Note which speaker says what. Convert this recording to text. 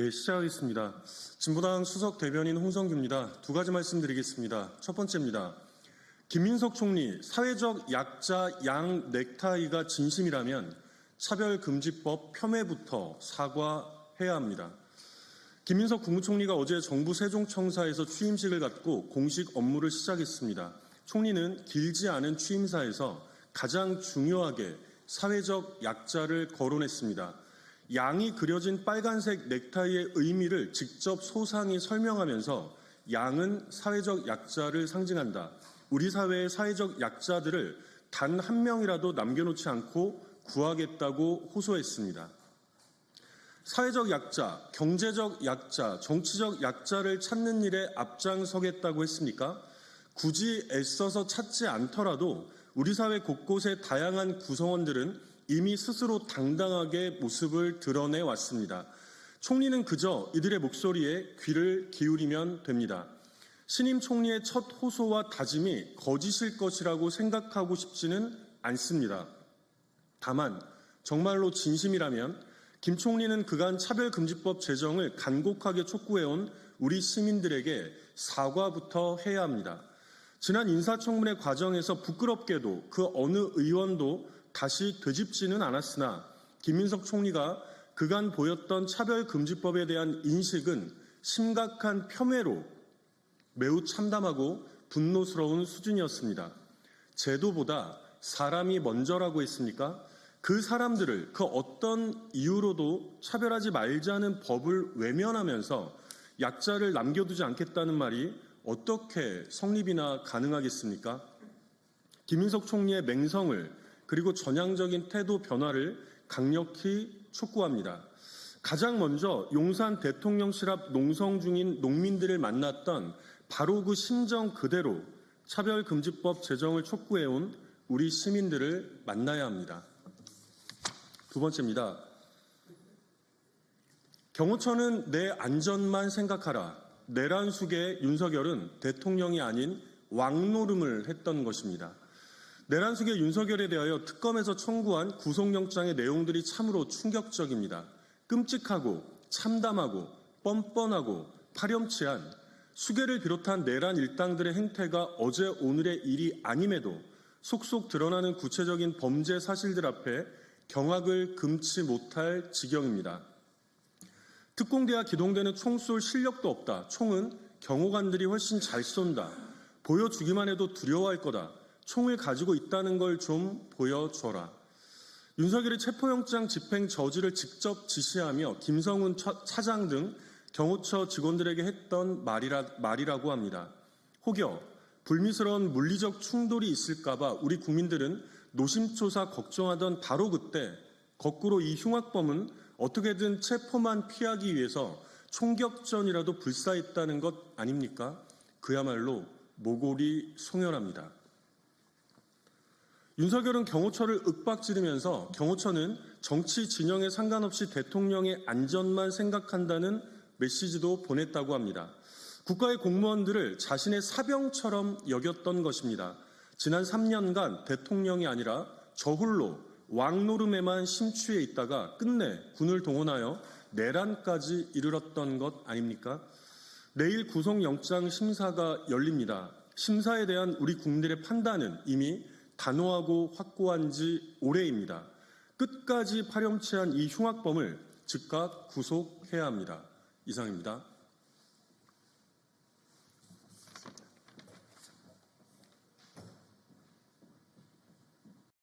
Speaker 1: 예, 시작하겠습니다. 진보당 수석 대변인 홍성규입니다. 두 가지 말씀드리겠습니다. 첫 번째입니다. 김민석 총리 사회적 약자 양 넥타이가 진심이라면 차별금지법 폄훼부터 사과해야 합니다. 김민석 국무총리가 어제 정부 세종청사에서 취임식을 갖고 공식 업무를 시작했습니다. 총리는 길지 않은 취임사에서 가장 중요하게 사회적 약자를 거론했습니다. 양이 그려진 빨간색 넥타이의 의미를 직접 소상히 설명하면서 양은 사회적 약자를 상징한다. 우리 사회의 사회적 약자들을 단 한 명이라도 남겨놓지 않고 구하겠다고 호소했습니다. 사회적 약자, 경제적 약자, 정치적 약자를 찾는 일에 앞장서겠다고 했습니까? 굳이 애써서 찾지 않더라도 우리 사회 곳곳의 다양한 구성원들은 이미 스스로 당당하게 모습을 드러내 왔습니다. 총리는 그저 이들의 목소리에 귀를 기울이면 됩니다. 신임 총리의 첫 호소와 다짐이 거짓일 것이라고 생각하고 싶지는 않습니다. 다만 정말로 진심이라면 김 총리는 그간 차별금지법 제정을 간곡하게 촉구해온 우리 시민들에게 사과부터 해야 합니다. 지난 인사청문회 과정에서 부끄럽게도 그 어느 의원도 다시 되짚지는 않았으나 김민석 총리가 그간 보였던 차별금지법에 대한 인식은 심각한 폄훼로 매우 참담하고 분노스러운 수준이었습니다. 제도보다 사람이 먼저라고 했습니까? 그 사람들을 그 어떤 이유로도 차별하지 말자는 법을 외면하면서 약자를 남겨두지 않겠다는 말이 어떻게 성립이나 가능하겠습니까? 김인석 총리의 맹성을 그리고 전향적인 태도 변화를 강력히 촉구합니다. 가장 먼저 용산 대통령실 앞 농성 중인 농민들을 만났던 바로 그 심정 그대로 차별금지법 제정을 촉구해온 우리 시민들을 만나야 합니다. 두 번째입니다. 경호처는 내 안전만 생각하라. 내란 속에 윤석열은 대통령이 아닌 왕노름을 했던 것입니다. 내란 속의 윤석열에 대하여 특검에서 청구한 구속영장의 내용들이 참으로 충격적입니다. 끔찍하고 참담하고 뻔뻔하고 파렴치한 수계를 비롯한 내란 일당들의 행태가 어제 오늘의 일이 아님에도 속속 드러나는 구체적인 범죄 사실들 앞에 경악을 금치 못할 지경입니다. 특공대와 기동대는 총 쏠 실력도 없다. 총은 경호관들이 훨씬 잘 쏜다. 보여주기만 해도 두려워할 거다. 총을 가지고 있다는 걸 좀 보여줘라. 윤석열의 체포영장 집행 저지를 직접 지시하며 김성훈 차장 등 경호처 직원들에게 했던 말이라, 말이라고 합니다. 혹여 불미스러운 물리적 충돌이 있을까봐 우리 국민들은 노심초사 걱정하던 바로 그때 거꾸로 이 흉악범은 어떻게든 체포만 피하기 위해서 총격전이라도 불사했다는 것 아닙니까? 그야말로 모골이 송연합니다. 윤석열은 경호처를 윽박지르면서 경호처는 정치 진영에 상관없이 대통령의 안전만 생각한다는 메시지도 보냈다고 합니다. 국가의 공무원들을 자신의 사병처럼 여겼던 것입니다. 지난 3년간 대통령이 아니라 저홀로 왕노름에만 심취해 있다가 끝내 군을 동원하여 내란까지 이르렀던 것 아닙니까? 내일 구속영장 심사가 열립니다. 심사에 대한 우리 국민들의 판단은 이미 단호하고 확고한 지 오래입니다. 끝까지 파렴치한 이 흉악범을 즉각 구속해야 합니다. 이상입니다.